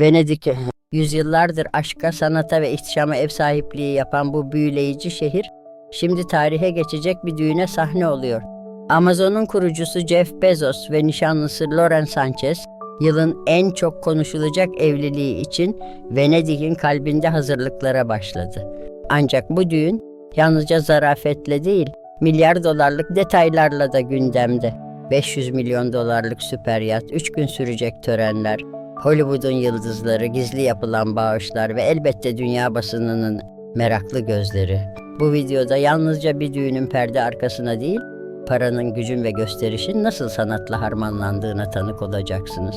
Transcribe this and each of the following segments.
Venedik yüzyıllardır aşka, sanata ve ihtişama ev sahipliği yapan bu büyüleyici şehir şimdi tarihe geçecek bir düğüne sahne oluyor. Amazon'un kurucusu Jeff Bezos ve nişanlısı Lauren Sanchez yılın en çok konuşulacak evliliği için Venedik'in kalbinde hazırlıklara başladı. Ancak bu düğün yalnızca zarafetle değil, milyar dolarlık detaylarla da gündemde. 500 milyon dolarlık süper yat, 3 gün sürecek törenler, Hollywood'un yıldızları, gizli yapılan bağışlar ve elbette dünya basınının meraklı gözleri. Bu videoda yalnızca bir düğünün perde arkasına değil, paranın, gücün ve gösterişin nasıl sanatla harmanlandığına tanık olacaksınız.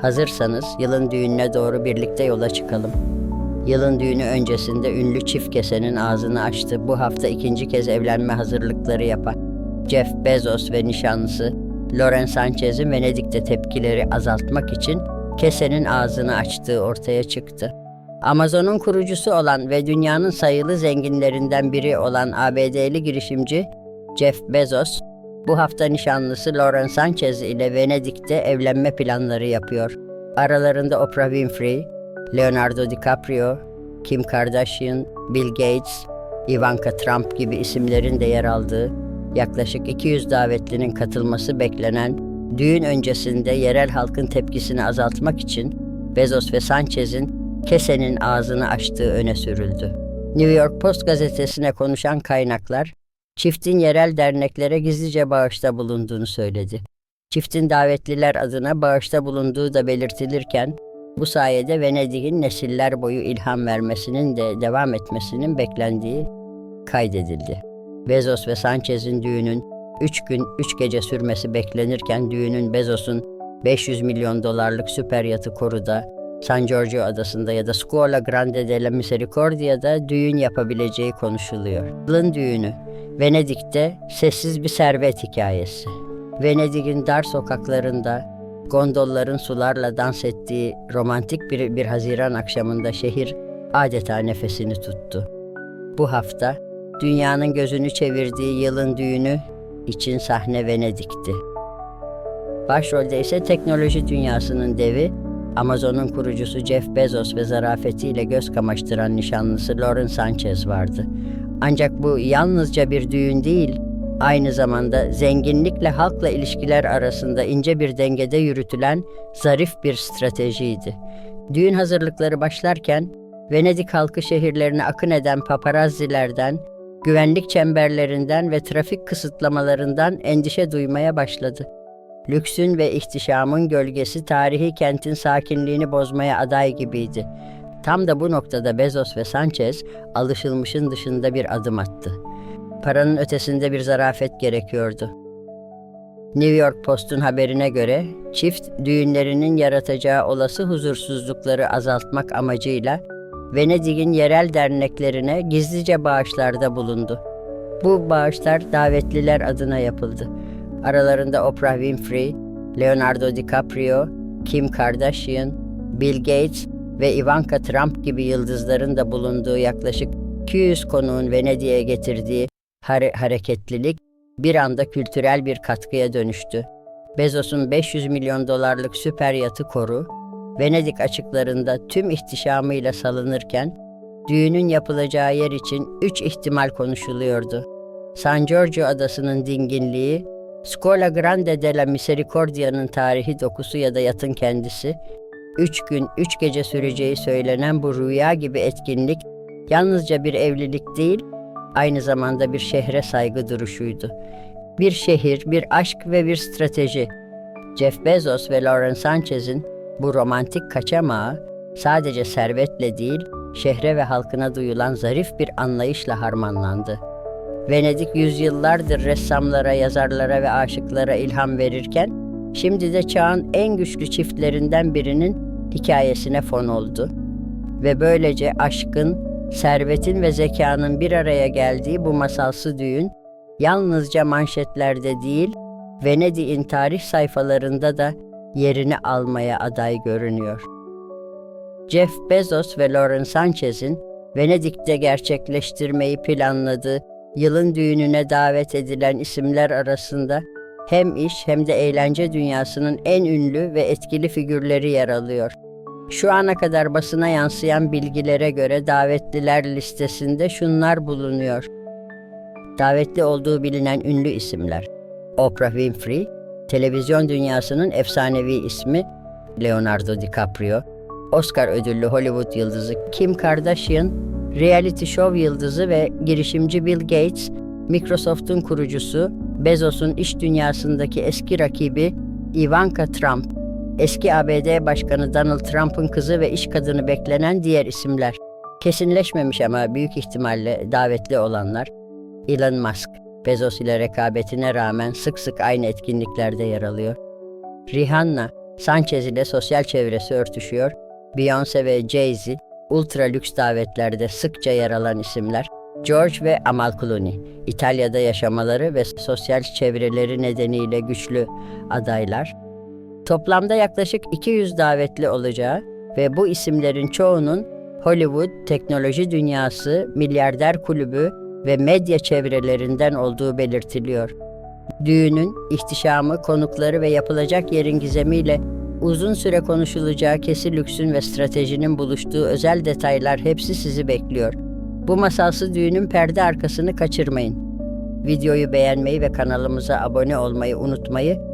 Hazırsanız yılın düğününe doğru birlikte yola çıkalım. Yılın düğünü öncesinde ünlü çift kesenin ağzını açtı. Bu hafta ikinci kez evlenme hazırlıkları yapan Jeff Bezos ve nişanlısı Lauren Sanchez'in Venedik'te tepkileri azaltmak için kesenin ağzını açtığı ortaya çıktı. Amazon'un kurucusu olan ve dünyanın sayılı zenginlerinden biri olan ABD'li girişimci Jeff Bezos, bu hafta nişanlısı Lauren Sanchez ile Venedik'te evlenme planları yapıyor. Aralarında Oprah Winfrey, Leonardo DiCaprio, Kim Kardashian, Bill Gates, Ivanka Trump gibi isimlerin de yer aldığı yaklaşık 200 davetlinin katılması beklenen düğün öncesinde yerel halkın tepkisini azaltmak için Bezos ve Sanchez'in kesenin ağzını açtığı öne sürüldü. New York Post gazetesine konuşan kaynaklar, çiftin yerel derneklere gizlice bağışta bulunduğunu söyledi. Çiftin davetliler adına bağışta bulunduğu da belirtilirken, bu sayede Venedik'in nesiller boyu ilham vermesinin de devam etmesinin beklendiği kaydedildi. Bezos ve Sanchez'in düğünün 3 gün 3 gece sürmesi beklenirken düğünün Bezos'un 500 milyon dolarlık süper yatı koruda, San Giorgio adasında ya da Scuola Grande della Misericordia'da düğün yapabileceği konuşuluyor. Yılın düğünü, Venedik'te sessiz bir servet hikayesi. Venedik'in dar sokaklarında gondolların sularla dans ettiği romantik bir, bir Haziran akşamında şehir adeta nefesini tuttu. Bu hafta dünyanın gözünü çevirdiği yılın düğünü için sahne Venedik'ti. Başrolde ise teknoloji dünyasının devi, Amazon'un kurucusu Jeff Bezos ve zarafetiyle göz kamaştıran nişanlısı Lauren Sanchez vardı. Ancak bu yalnızca bir düğün değil, aynı zamanda zenginlikle halkla ilişkiler arasında ince bir dengede yürütülen zarif bir stratejiydi. Düğün hazırlıkları başlarken Venedik halkı şehirlerine akın eden paparazzilerden, güvenlik çemberlerinden ve trafik kısıtlamalarından endişe duymaya başladı. Lüksün ve ihtişamın gölgesi tarihi kentin sakinliğini bozmaya aday gibiydi. Tam da bu noktada Bezos ve Sanchez alışılmışın dışında bir adım attı. Paranın ötesinde bir zarafet gerekiyordu. New York Post'un haberine göre çift düğünlerinin yaratacağı olası huzursuzlukları azaltmak amacıyla Venedik'in yerel derneklerine gizlice bağışlarda bulundu. Bu bağışlar davetliler adına yapıldı. Aralarında Oprah Winfrey, Leonardo DiCaprio, Kim Kardashian, Bill Gates ve Ivanka Trump gibi yıldızların da bulunduğu yaklaşık 200 konuğun Venedik'e getirdiği hare- hareketlilik bir anda kültürel bir katkıya dönüştü. Bezos'un 500 milyon dolarlık süper yatı koru, Venedik açıklarında tüm ihtişamıyla salınırken, düğünün yapılacağı yer için üç ihtimal konuşuluyordu. San Giorgio adasının dinginliği, Scuola Grande della Misericordia'nın tarihi dokusu ya da yatın kendisi, üç gün, üç gece süreceği söylenen bu rüya gibi etkinlik, yalnızca bir evlilik değil, aynı zamanda bir şehre saygı duruşuydu. Bir şehir, bir aşk ve bir strateji. Jeff Bezos ve Lauren Sanchez'in bu romantik kaçamağı sadece servetle değil, şehre ve halkına duyulan zarif bir anlayışla harmanlandı. Venedik yüzyıllardır ressamlara, yazarlara ve aşıklara ilham verirken, şimdi de çağın en güçlü çiftlerinden birinin hikayesine fon oldu. Ve böylece aşkın, servetin ve zekanın bir araya geldiği bu masalsı düğün, yalnızca manşetlerde değil, Venedik'in tarih sayfalarında da yerini almaya aday görünüyor. Jeff Bezos ve Lauren Sanchez'in Venedik'te gerçekleştirmeyi planladığı yılın düğününe davet edilen isimler arasında hem iş hem de eğlence dünyasının en ünlü ve etkili figürleri yer alıyor. Şu ana kadar basına yansıyan bilgilere göre davetliler listesinde şunlar bulunuyor. Davetli olduğu bilinen ünlü isimler. Oprah Winfrey, televizyon dünyasının efsanevi ismi Leonardo DiCaprio, Oscar ödüllü Hollywood yıldızı Kim Kardashian, reality show yıldızı ve girişimci Bill Gates, Microsoft'un kurucusu, Bezos'un iş dünyasındaki eski rakibi Ivanka Trump, eski ABD Başkanı Donald Trump'ın kızı ve iş kadını beklenen diğer isimler. Kesinleşmemiş ama büyük ihtimalle davetli olanlar Elon Musk, Bezos ile rekabetine rağmen sık sık aynı etkinliklerde yer alıyor. Rihanna, Sanchez ile sosyal çevresi örtüşüyor. Beyoncé ve Jay-Z, ultra lüks davetlerde sıkça yer alan isimler. George ve Amal Clooney, İtalya'da yaşamaları ve sosyal çevreleri nedeniyle güçlü adaylar. Toplamda yaklaşık 200 davetli olacağı ve bu isimlerin çoğunun Hollywood, teknoloji dünyası, milyarder kulübü ve medya çevrelerinden olduğu belirtiliyor. Düğünün ihtişamı, konukları ve yapılacak yerin gizemiyle uzun süre konuşulacağı kesin lüksün ve stratejinin buluştuğu özel detaylar hepsi sizi bekliyor. Bu masalsı düğünün perde arkasını kaçırmayın. Videoyu beğenmeyi ve kanalımıza abone olmayı unutmayı